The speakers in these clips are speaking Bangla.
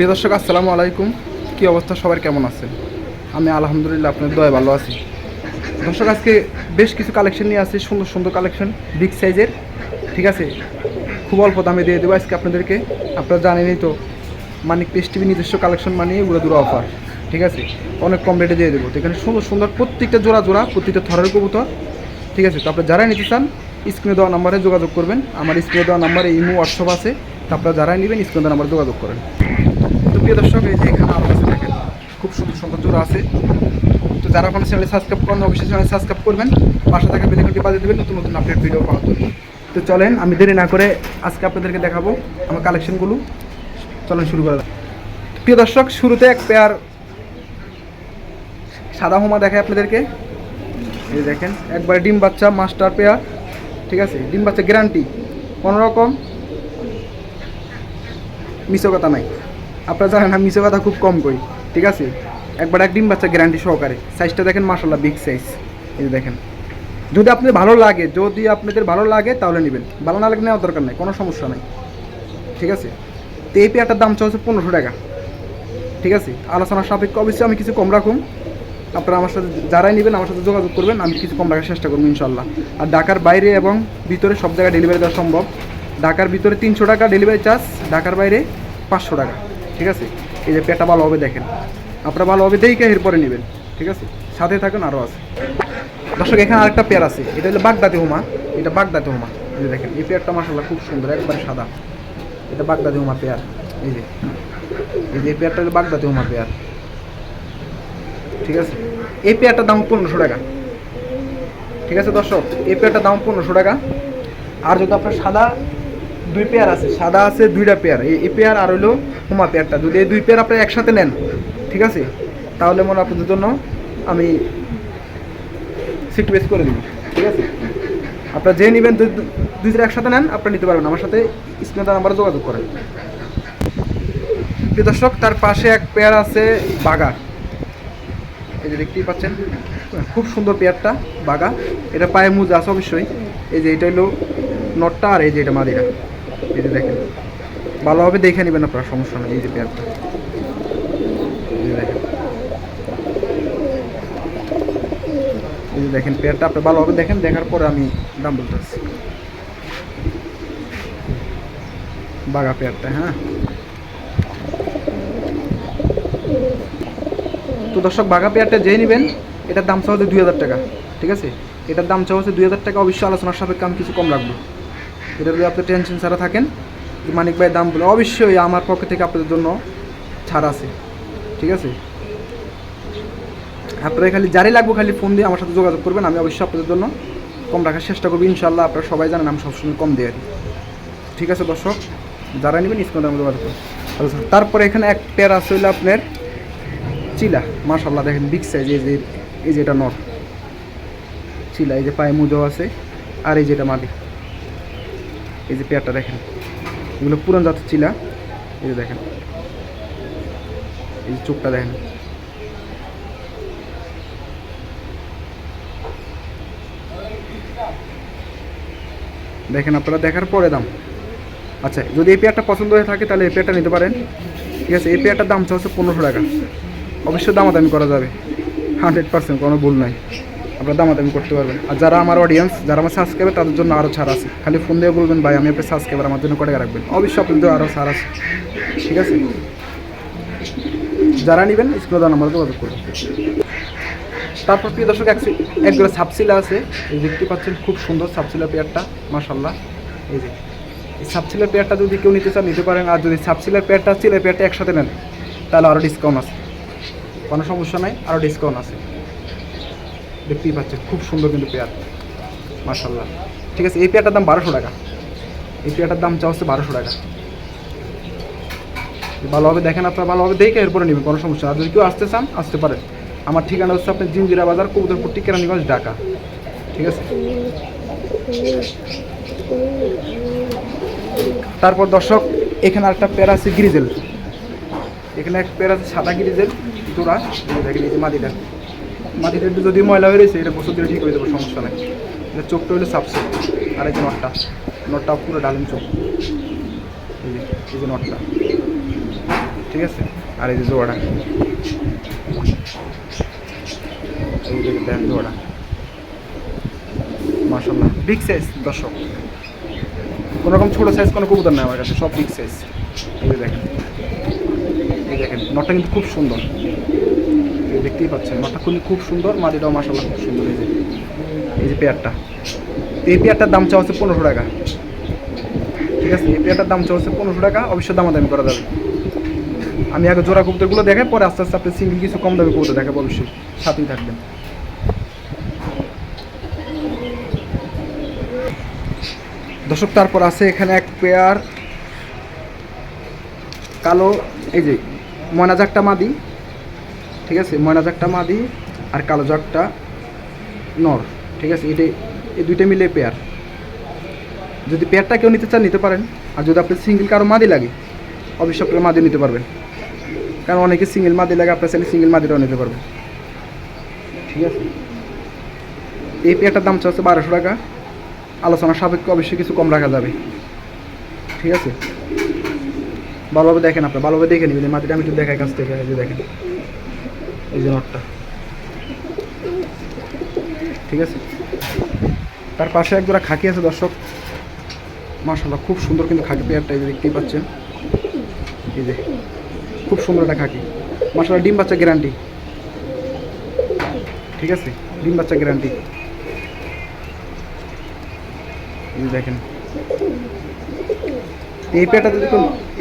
প্রিয় দর্শক, আসসালামু আলাইকুম। কি অবস্থা? সবার কেমন আছেন? আমি আলহামদুলিল্লাহ আপনার দয়া ভালো আছি। দর্শক, আজকে বেশ কিছু কালেকশন নিয়ে আসছি, সুন্দর সুন্দর কালেকশন বিগ সাইজের ঠিক আছে? খুব অল্প দামে দিয়ে দেবো আজকে আপনাদেরকে। আপনারা জানেনই তো, মানিক পেস্ট টিভি নিজস্ব কালেকশন মানিয়ে উড়ে দূরে অফার ঠিক আছে? অনেক কম রেটে দিয়ে দেবো। তো এখানে সুন্দর সুন্দর প্রত্যেকটা জোড়া জোড়া, প্রত্যেকটা থরের কবুতর। ঠিক আছে? তো আপনারা যারাই নিতে চান স্ক্রিনে দেওয়া নাম্বারে যোগাযোগ করবেন। আমার স্ক্রিনে দেওয়া নাম্বারে ইমো হোয়াটসঅ্যাপ আছে। তো আপনারা যারাই নেবেন স্ক্রিনে দেওয়া নাম্বারে যোগাযোগ করেন। প্রিয় দর্শক, এই যে এখানে আরও আছে, দেখেন, খুব সুন্দর সুন্দর জোড়া আছে। তো যারা কোনো চ্যানেলে সাবস্ক্রাইব করেন, অবশ্যই চ্যানেল সাবস্ক্রাইব করবেন। পাশে থাকা বেলাইকনটি বাজিয়ে দেবেন, নতুন নতুন আপডেট ভিডিও পাওয়ার জন্য। তো চলেন, আমি দেরি না করে আজকে আপনাদেরকে দেখাবো আমার কালেকশনগুলো চলেন, শুরু করা। প্রিয় দর্শক, শুরুতে এক পেয়ার সাদা হোমা দেখায় আপনাদেরকে। এই দেখেন, একবার ডিম বাচ্চা মাস্টার পেয়ার ঠিক আছে? ডিম বাচ্চা গ্যারান্টি কোনো রকম মিশো কথা নাই। আপনারা জানেন আমি মিশো কথা খুব কম করি, ঠিক আছে? একবার এক ডিম বাচ্চা গ্যারান্টি সহকারে। সাইজটা দেখেন মাসাল্লাহ বিগ সাইজ এই দেখেন। যদি আপনাদের ভালো লাগে, যদি আপনাদের ভালো লাগে, তাহলে নেবেন। ভালো না লাগে নেওয়ার দরকার নেই, কোনো সমস্যা নেই। ঠিক আছে? তো এই পেয়ারটার দাম চলছে পনেরোশো টাকা। ঠিক আছে? আলোচনার সাপেক্ষে অবশ্যই আমি কিছু কম রাখুন। আপনারা আমার সাথে যারাই নেবেন, আমার সাথে যোগাযোগ করবেন, আমি কিছু কম রাখার চেষ্টা করব ইনশাল্লাহ আর ঢাকার বাইরে এবং ভিতরে সব জায়গায় ডেলিভারি দেওয়া সম্ভব। ঢাকার ভিতরে তিনশো টাকা ডেলিভারি চার্জ ঢাকার বাইরে পাঁচশো টাকা। ঠিক আছে? এই যে পেটা ভালো হবে, দেখেন। আপনারা ভালোভাবে দেখে এরপরে নেবেন, ঠিক আছে? সাথে থাকুন আরও আছে। দর্শক, এখানে আরেকটা পেয়ার আছে। এটা হলো বাগদাদি হুমা। এটা বাগদাদি হুমা। এই যে দেখেন, এই পেয়ারটা মাসাল্লাহ খুব সুন্দর, একবারে সাদা। এটা বাগদাদি হুমা পেয়ার। এই যে এই যে পেয়ারটা হলো বাগদাদি হুমা পেয়ার। ঠিক আছে? এই পেয়ারটার দাম পনেরোশো টাকা। ঠিক আছে দর্শক? এই পেয়ারটার দাম পনেরোশো টাকা। আর যদি আপনার সাদা দুই পেয়ার আছে, সাদা আছে, দুইটা পেয়ার। এই পেয়ার আর হলো হুমা পেয়ারটা। যদি এই দুই পেয়ার আপনারা একসাথে নেন, ঠিক আছে? তাহলে মনে আপনাদের জন্য আমি সিট বেস করে দিব, ঠিক আছে? আপনারা যে নেবেন, দুই দুইটা একসাথে নেন, আপনারা নিতে পারবেন। আমার সাথে স্ক্রিনে তার নাম্বারে যোগাযোগ করেন। প্রিয় দর্শক, তার পাশে এক পেয়ার আছে বাগা এই যে দেখতেই পাচ্ছেন, খুব সুন্দর পেয়ারটা বাগা এটা পায়ে মুজ আছে অবশ্যই। এই যে এটা হলো নটটা আর এই যে এটা মাদিরা। এই যে দেখেন। ভালোভাবে দেখে নেবেন আপনার, সমস্যা নেই, এই যে যে দেখেন। পেয়ারটা আপনি ভালোভাবে দেখেন, দেখার পরে আমি দাম বলতেছি। বাগা পেয়ারটা হ্যাঁ? তো দর্শক, বাঘা পেয়ারটা যেই নেবেন, এটার দাম চাওয়া হচ্ছে দুই হাজার টাকা, ঠিক আছে? এটার দাম চাওয়া হচ্ছে দুই হাজার টাকা, অবশ্যই আলোচনার সাপেক্ষে আমি কিছু কম রাখব। এটা যদি আপনি টেনশন ছাড়া থাকেন মানিক ভাই দাম বলে অবশ্যই আমার পক্ষ থেকে আপনাদের জন্য ছাড় আছে। ঠিক আছে? আপনারা খালি যারই লাগবে খালি ফোন দিয়ে আমার সাথে যোগাযোগ করবেন আমি অবশ্যই আপনাদের জন্য কম রাখার চেষ্টা করব। ইনশাল্লাহ আপনারা সবাই জানেন আমি সবসময় কম দিয়ে দিই ঠিক আছে দর্শক? যারা নেবেন স্কুলের মধ্যে যোগাযোগ আচ্ছা, তারপরে এখানে এক পেয়ার আছে হইল আপনার চিলা। মাশাল্লাহ দেখেন বিগ সাইজ এই যে এই যে এটা নট চিলা এই যে পায়ে মুজো আছে আর এই যে এটা মাদি। এই যে পেয়ারটা দেখেন, এগুলো পুরান জাতের চিলা। এই যে দেখেন, এই যে চোখটা দেখেন। দেখেন আপনারা, দেখার পরে দাম। আচ্ছা যদি এই পেয়ারটা পছন্দ হয়ে থাকে, তাহলে এই পেয়ারটা নিতে পারেন। ঠিক আছে, এই পেয়ারটার দাম হচ্ছে পনেরোশো টাকা। অবশ্যই দামাদামি করা যাবে। হান্ড্রেড পার্সেন্ট কোনো ভুল নাই। আপনারা দামাদামি করতে পারবেন। আর যারা আমার অডিয়েন্স যারা আমার সাবস্ক্রাইবার তাদের জন্য আরও ছাড় আছে। খালি ফোন দিয়ে বলবেন, ভাই, আমি আপনার সাবস্ক্রাইবার আমার জন্য কটাকা রাখবেন? অবশ্যই আপনাদের আরও ছাড় আছে। ঠিক আছে? যারা নেবেন স্কুলে দেওয়া নাম্বার যোগাযোগ করবেন তারপর প্রিয় দর্শক, এক একগুলো সাবসিলা আছে। এই দেখতে পাচ্ছেন, খুব সুন্দর সাবসিলা পেয়ারটা মাশাল্লাহ এই যে, এই সাবসিলার পেয়ারটা যদি কেউ নিতে চান, নিতে পারেন। আর যদি সাবসিলার পেয়ারটা চিলের পেয়ারটা একসাথে নেন, তাহলে আরও ডিসকাউন্ট আছে। কোনো সমস্যা নাই আরও ডিসকাউন্ট আছে। দেখতেই পাচ্ছেন, খুব সুন্দর কিন্তু পেয়ার মাশাল্লাহ ঠিক আছে, এই পেয়ারটার দাম বারোশো টাকা। এই পেয়ারটার দাম চা হচ্ছে বারোশো টাকা। ভালোভাবে দেখেন আপনারা ভালোভাবে দেখে এরপরে নেবেন, কোনো সমস্যা আর যদি কেউ আসতে চান, আসতে পারেন। আমার ঠিকানা হচ্ছে আপনার জিঞ্জিরা বাজার কবুতরপুরটি কেরানীগঞ্জ, ঢাকা। ঠিক আছে? তারপর দর্শক, এখানে আরেকটা পেয়ার আছে গ্রিজেল। এখানে এক পেয়ার আছে সাদা গ্রিজেল যে দেখেন, এই যে মাটিটা। মাটিটা একটু যদি ময়লা হয়ে রয়েছে, এটা বছর দিলে ঠিক হয়ে যাবে, সমস্যা নেই। এটা চোখটা হলো সাপসে আর এই যে নটটা। নটটা পুরো ডালিম চোখ। এই যে এই যে নটটা। ঠিক আছে? আর এই যে জোড়া এই যে দেখেন জোড়া মাশাল্লাহ বিগ সাইজ দর্শক। কোনো রকম ছোটো সাইজ কোনো কবুতর নেই আমার কাছে, সব বিগ সাইজ এই যে দেখেন। এই দেখেন, নটটা কিন্তু খুব সুন্দর। দেখতেই পাচ্ছেন নটটা খুবই খুব সুন্দর মাদিটাও মাশাল্লাহ খুব সুন্দর এই যে এই যে পেয়ারটা। এই পেয়ারটার দাম চাওয়া হচ্ছে পনেরোশো টাকা। ঠিক আছে, এই পেয়ারটার দাম চাওয়া হচ্ছে পনেরোশো টাকা, অবশ্যই দামাদামি করা যাবে। আমি আগে জোড়া কবুতরগুলো দেখাই, পরে আস্তে আস্তে আপনি সিঙ্গেল কিছু কম দামে কবুতর দেখাবো, অবশ্যই সাথেই থাকবেন। দর্শক, তারপর আছে এখানে এক পেয়ার, কালো, এই যে ময়না জাকটা মাদি। ঠিক আছে, ময়না জাগটা মাদি আর কালো জাগটা নর, ঠিক আছে, এটাই, এই দুইটা মিলে পেয়ার যদি পেয়ারটা কেউ নিতে চান, নিতে পারেন। আর যদি আপনি সিঙ্গেল কারও মাদি লাগে, অবশ্যই আপনার মাদি নিতে পারবেন। কারণ অনেকে সিঙ্গেল মাদি লাগে, আপনার চাইলে সিঙ্গেল মাদিটাও নিতে পারবেন। ঠিক আছে? এই পেয়ারটার দাম চাচ্ছে বারোশো টাকা। আলোচনা সাপেক্ষে অবশ্যই কিছু কম রাখা যাবে। ঠিক আছে? ভালোভাবে দেখেন আপনার, ভালোভাবে দেখে নেবেন। মাটিটা আমি একটু দেখাই, কাছ থেকে দেখেন। এই যে নটটা ঠিক আছে? তার পাশে এক জোড়া খাকি আছে, দর্শক। মাশাল্লাহ খুব সুন্দর কিন্তু খাকি পেয়ারটা এই যে দেখতেই পাচ্ছেন। এই যে, খুব সুন্দর একটা খাকি। মাশাল্লাহ ডিম বাচ্চা গ্যারান্টি ঠিক আছে? ডিম বাচ্চা গ্যারান্টি দেখেন। এই পেয়ারটা যদি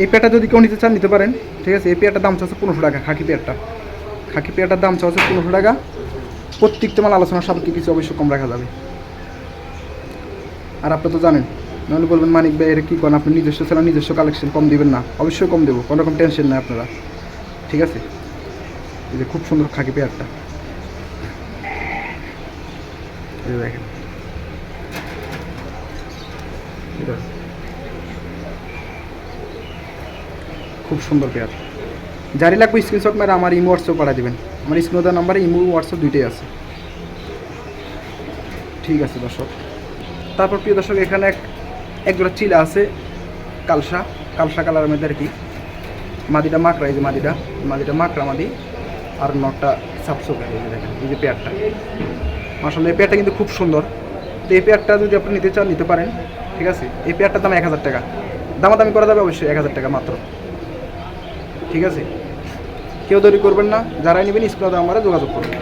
এই পেয়ারটা যদি কেউ নিতে চান, নিতে পারেন। ঠিক আছে? এই পেয়ারটার দাম চাচ্ছে পনেরোশো টাকা, খাকি পেয়ারটা খাকি পেয়ারটার দাম চাচ্ছে পনেরোশো টাকা। প্রত্যেকটা মাল আলোচনার সাপেক্ষে কিছু অবশ্যই কম রাখা যাবে। আর আপনি তো জানেন, নাহলে বলবেন, মানিক ভাই এটা কী করেন? আপনি নিজস্ব ছাড়া নিজস্ব কালেকশন কম দেবেন না। অবশ্যই কম দেবো, কোনো রকম টেনশন নেই আপনারা। ঠিক আছে? এই যে খুব সুন্দর খাকি পেয়ারটা। দেখেন। খুব সুন্দর পেয়ার। জারি লাগবে স্ক্রিনশট মেরে আমার ইমো হোয়াটসঅ্যাপ পাঠা দেবেন। আমার স্ক্রিন নাম্বারে ইমো হোয়াটসঅ্যাপ দুইটাই আছে। ঠিক আছে, দর্শক। তারপর প্রিয় দর্শক, এখানে এক এক জোড়া চিলা আছে, কালসা। কালসা কালারের মধ্যে আর কি। মাদিটা মাকড়া, এই যে মাদিটা। মাদিটা মাকড়া মাদি, আর নটটা সাপসোকা এই যে দেখেন, এই যে পেয়ারটা। আসলে এই পেয়ারটা কিন্তু খুব সুন্দর। তো এই পেয়ারটা যদি আপনি নিতে চান, নিতে পারেন, ঠিক আছে? এই পেয়ারটার দাম এক হাজার টাকা। দামাদামি করা যাবে অবশ্যই এক হাজার টাকা মাত্র। ঠিক আছে? কেউ দেরি করবেন না যারাই নেবেন স্ক্রিনে আমরা যোগাযোগ করবেন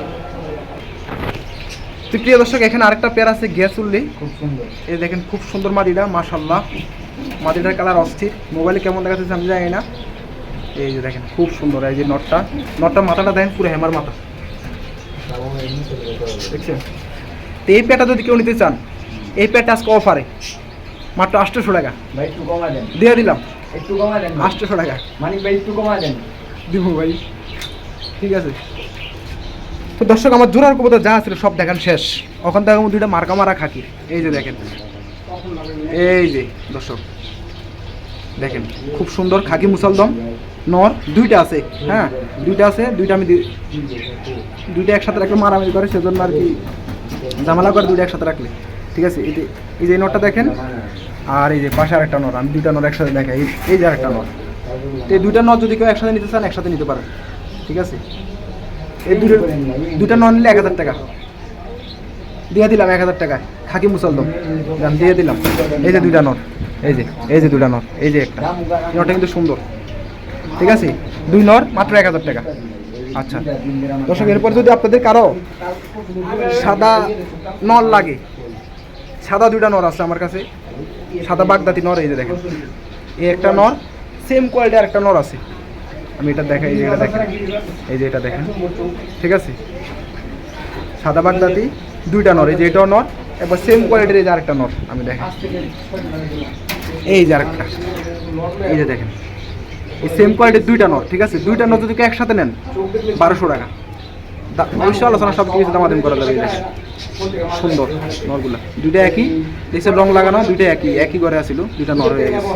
তো প্রিয় দর্শক এখানে আরেকটা পেয়ার আছে গ্যাস উল্লি। খুব সুন্দর। এই দেখেন খুব সুন্দর মাদিটা মাশাল্লাহ মাদিটার কালার অস্থির। মোবাইলে কেমন দেখাচ্ছে আমি জানি না। এই যে দেখেন খুব সুন্দর। এই যে নটটা নটটা মাথাটা দেখেন পুরো হেমার মাথা। দেখছেন? তো এই পেয়ারটা যদি কেউ নিতে চান এই পেয়ারটা আজকে অফারে মাত্র আটশোশো টাকা। ভাই একটু কমা দেন। দিয়ে দিলাম। একটু কমা দেন আটশোশো টাকা। মানিক ভাই একটু কমা দেন। দিব ভাই। ঠিক আছে। তো দর্শক, আমার জোড়ার কবুতর যা ছিল সব দেখান শেষ। ওখান থেকে আমার দুইটা মার্কা মারা খাকি। এই যে দেখেন। এই যে দর্শক, দেখেন, খুব সুন্দর খাকি মুসলদম। নর, দুইটা আছে। হ্যাঁ দুইটা আছে, দুইটা আমি দুইটা একসাথে রাখলে মারামারি করে, সেজন্য আর কি জামালা করে দুইটা একসাথে রাখলে। ঠিক আছে, এই যে এই যে নটটা দেখেন। আর এই যে পাশে আরেকটা নর, আমি দুইটা নর একসাথে দেখাই। এই- যে আরেকটা নর। এই দুইটা নট যদি কেউ একসাথে নিতে চান, একসাথে নিতে পারেন। ঠিক আছে? এই দুটো দুটা নট নিলে এক হাজার টাকা। দিয়ে দিলাম এক হাজার টাকা খাকি মুসলদম। দাম দিয়ে দিলাম। এই যে দুইটা নট এই যে এই যে দুইটা নট এই যে একটা। নটটা কিন্তু সুন্দর। ঠিক আছে? দুই নর মাত্র এক হাজার টাকা। আচ্ছা। দর্শক, এরপর যদি আপনাদের কারও সাদা নর লাগে, সাদা দুইটা নর আছে আমার কাছে, সাদা বাগদাতি নর এই যে দেখেন। এই একটা নর সেম কোয়ালিটি আর একটা নর আছে। আমি এটা দেখাই, এই যে এটা দেখেন। এই যে এটা দেখেন। ঠিক আছে? সাদা বাগদাতি দুইটা নর, এই যে এটাও নর এবার সেম কোয়ালিটির এই যে আরেকটা নর, আমি দেখেন এই যে আরেকটা। এই যে দেখেন। এই সেম কোয়ালিটির দুইটা নর, ঠিক আছে? দুইটা নর যদি একসাথে নেন, বারোশো টাকা। অবশ্যই আলোচনা সব কিছু দামাদামি করা যাবে সুন্দর নরগুলা। দুইটা একই দেখছে রং লাগানো, দুইটা একই একই ঘরে আসিল, দুইটা নর হয়ে গেছে।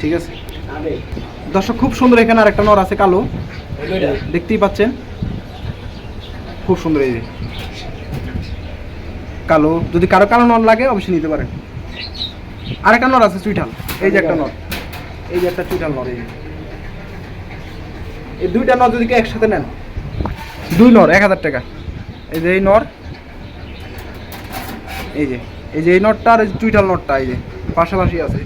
ঠিক আছে? দর্শক, খুব সুন্দর এখানে আরেকটা নর আছে, কালো। দেখতেই পাচ্ছেন। খুব সুন্দর এই যে। কালো। যদি কারও কালো নর লাগে, অবশ্যই নিতে পারেন। আরেকটা নর আছে, চুইঠাল। এই যে একটা নর। এই যে একটা চুইঠাল নর, এই যে। এই দুইটা নর যদি একসাথে নেন। দুই নর, এক হাজার টাকা। এই যে এই নর। এই যে এই যে এই নটটা আর চুইটাল নটটা এই যে। পাশাপাশি আছে।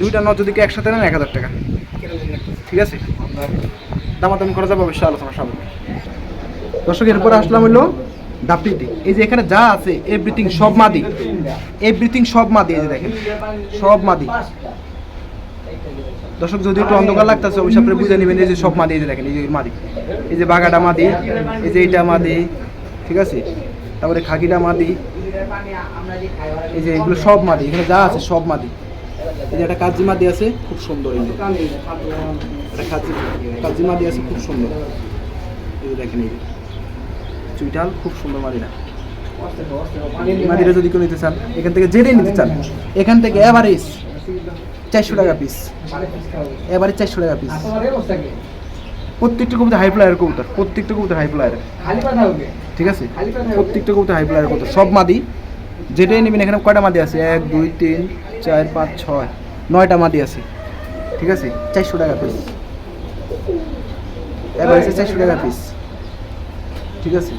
দুইটা নট যদি একসাথে নেন, এক হাজার টাকা। ঠিক আছে? দামাদামি করা যাবে অবশ্যই, আলোচনা সব দর্শক, এরপরে আসলাম হলো ডাবটিটি এই যে এখানে যা আছে এভরিথিং সব মাদি। এভরিথিং সব মাদি, এই যে দেখেন, সব মাদি। দর্শক যদি একটু অন্ধকার লাগতেছে, অবশ্যই আপনি বুঝে নেবেন, এই যে সব মাদি, এই যে দেখেন, এই যে মাদি। এই যে বাগাটা মাদি, এই যে এইটা মাদি, ঠিক আছে? তারপরে খাকিটা মাদি, এই যে এগুলো সব মাদি, এখানে যা আছে সব মাদি। এই যে একটা কাজি মাদি আছে, খুব সুন্দর এই একটা কাজি কাজি মাদি আছে, খুব সুন্দর। এই দেখেন এই চুইটাল খুব সুন্দর মাদিটা। মাদিটা যদি কেউ নিতে চান, এখান থেকে যেটাই নিতে চান, এখান থেকে এভারেজ চারশো টাকা পিস এবারে চারশো টাকা পিস প্রত্যেকটা কবুতর হাই ফ্লায়ার কবুতর, প্রত্যেকটা কবুতর হাই হবে ঠিক আছে? প্রত্যেকটা কবুতর হাই ফ্লায়ার কবুতর। সব মাদি, যেটাই নেবেন, এখানে কয়টা মাদি আছে? এক, দুই, তিন চার, পাঁচ, ছয়। নয়টা মাদি আছে। ঠিক আছে? চারশো টাকা পিস এবারে চারশো টাকা পিস ঠিক আছে?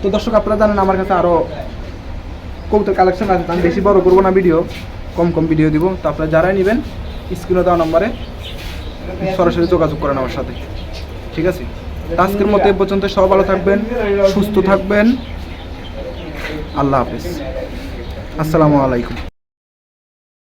তো দর্শক, আপনারা জানেন আমার কাছে আরও কবুতর কালেকশন আছে আমি বেশি বড় করব না ভিডিও কম কম ভিডিও দিব। তো আপনারা যারাই নেবেন স্ক্রিনে দেওয়া নম্বরে সরাসরি যোগাযোগ করেন আমার সাথে। ঠিক আছে? আজকের মতো এ পর্যন্ত সব ভালো থাকবেন, সুস্থ থাকবেন। আল্লাহ হাফেজ। আসসালামু আলাইকুম।